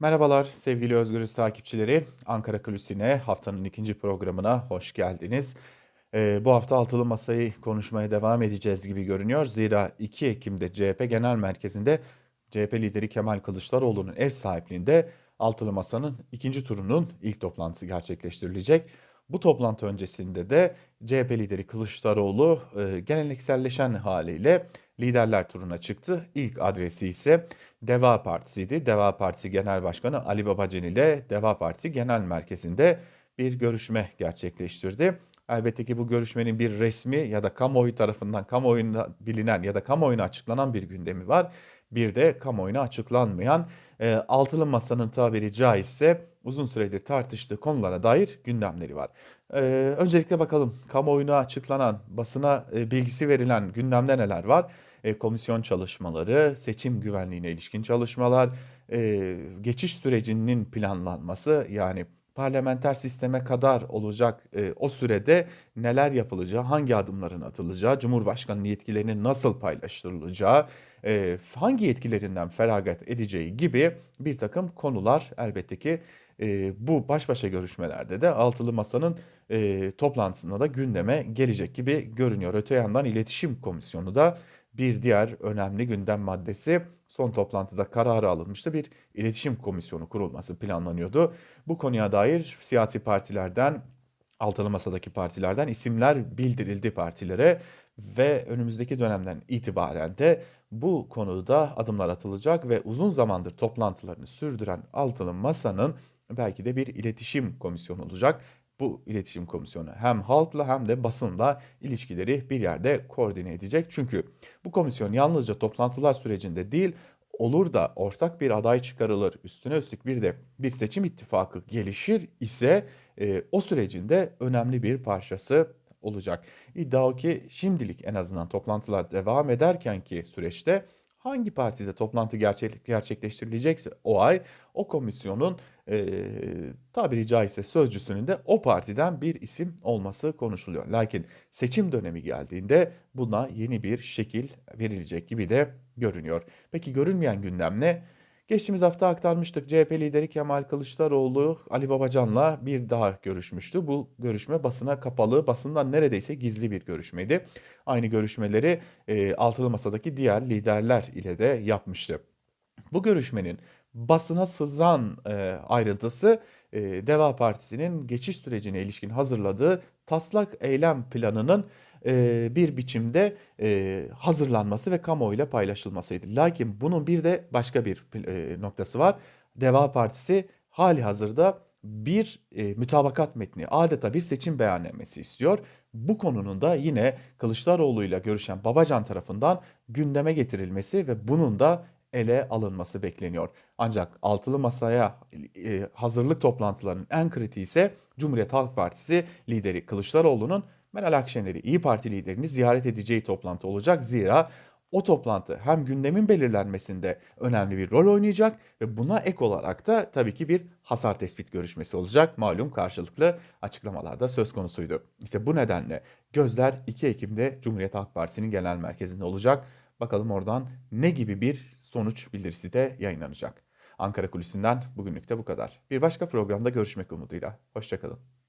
Merhabalar sevgili Özgürüz takipçileri. Ankara Kulisi'ne haftanın ikinci programına hoş geldiniz. Ee, bu hafta altılı masayı konuşmaya devam edeceğiz gibi görünüyor. Zira 2 Ekim'de CHP Genel Merkezi'nde CHP lideri Kemal Kılıçdaroğlu'nun ev sahipliğinde altılı masanın ikinci turunun ilk toplantısı gerçekleştirilecek. Bu toplantı öncesinde de CHP lideri Kılıçdaroğlu e, gelenekselleşen haliyle liderler turuna çıktı. İlk adresi ise Deva Partisi'ydi. Deva Partisi Genel Başkanı Ali Babacan ile Deva Partisi Genel Merkezi'nde bir görüşme gerçekleştirdi. Elbette ki bu görüşmenin bir resmi ya da kamuoyu tarafından kamuoyunda bilinen ya da kamuoyuna açıklanan bir gündemi var. Bir de kamuoyuna açıklanmayan e, altılı masanın tabiri caizse uzun süredir tartıştığı konulara dair gündemleri var. E, öncelikle bakalım kamuoyuna açıklanan, basına e, bilgisi verilen gündemde neler var? E, komisyon çalışmaları, seçim güvenliğine ilişkin çalışmalar, e, geçiş sürecinin planlanması yani parlamenter sisteme kadar olacak e, o sürede neler yapılacağı, hangi adımların atılacağı, Cumhurbaşkanı yetkilerinin nasıl paylaştırılacağı, hangi yetkilerinden feragat edeceği gibi bir takım konular elbette ki e, bu baş başa görüşmelerde de altılı masanın e, toplantısında da gündeme gelecek gibi görünüyor. Öte yandan iletişim komisyonu da bir diğer önemli gündem maddesi son toplantıda kararı alınmıştı. Bir iletişim komisyonu kurulması planlanıyordu. Bu konuya dair siyasi partilerden altılı masadaki partilerden isimler bildirildi partilere ve önümüzdeki dönemden itibaren de bu konuda adımlar atılacak ve uzun zamandır toplantılarını sürdüren altılı masanın belki de bir iletişim komisyonu olacak bu iletişim komisyonu hem halkla hem de basınla ilişkileri bir yerde koordine edecek. Çünkü bu komisyon yalnızca toplantılar sürecinde değil olur da ortak bir aday çıkarılır üstüne üstlük bir de bir seçim ittifakı gelişir ise e, o sürecinde önemli bir parçası olacak. İddia o ki şimdilik en azından toplantılar devam ederken ki süreçte hangi partide toplantı gerçek, gerçekleştirilecekse o ay o komisyonun e, tabiri caizse sözcüsünün de o partiden bir isim olması konuşuluyor. Lakin seçim dönemi geldiğinde buna yeni bir şekil verilecek gibi de görünüyor. Peki görünmeyen gündem ne? Geçtiğimiz hafta aktarmıştık CHP lideri Kemal Kılıçdaroğlu Ali Babacan'la bir daha görüşmüştü. Bu görüşme basına kapalı, basından neredeyse gizli bir görüşmeydi. Aynı görüşmeleri e, altılı masadaki diğer liderler ile de yapmıştı. Bu görüşmenin basına sızan e, ayrıntısı e, Deva Partisi'nin geçiş sürecine ilişkin hazırladığı taslak eylem planının bir biçimde hazırlanması ve kamuoyuyla paylaşılmasıydı. Lakin bunun bir de başka bir noktası var. Deva Partisi hali hazırda bir mütabakat metni adeta bir seçim beyannamesi istiyor. Bu konunun da yine Kılıçdaroğlu ile görüşen Babacan tarafından gündeme getirilmesi ve bunun da ele alınması bekleniyor. Ancak altılı masaya hazırlık toplantılarının en kritiği ise Cumhuriyet Halk Partisi lideri Kılıçdaroğlu'nun Meral Akşener'i İyi Parti liderini ziyaret edeceği toplantı olacak. Zira o toplantı hem gündemin belirlenmesinde önemli bir rol oynayacak ve buna ek olarak da tabii ki bir hasar tespit görüşmesi olacak. Malum karşılıklı açıklamalarda söz konusuydu. İşte bu nedenle gözler 2 Ekim'de Cumhuriyet Halk Partisi'nin genel merkezinde olacak. Bakalım oradan ne gibi bir sonuç bildirisi de yayınlanacak. Ankara Kulisi'nden bugünlük de bu kadar. Bir başka programda görüşmek umuduyla. Hoşçakalın.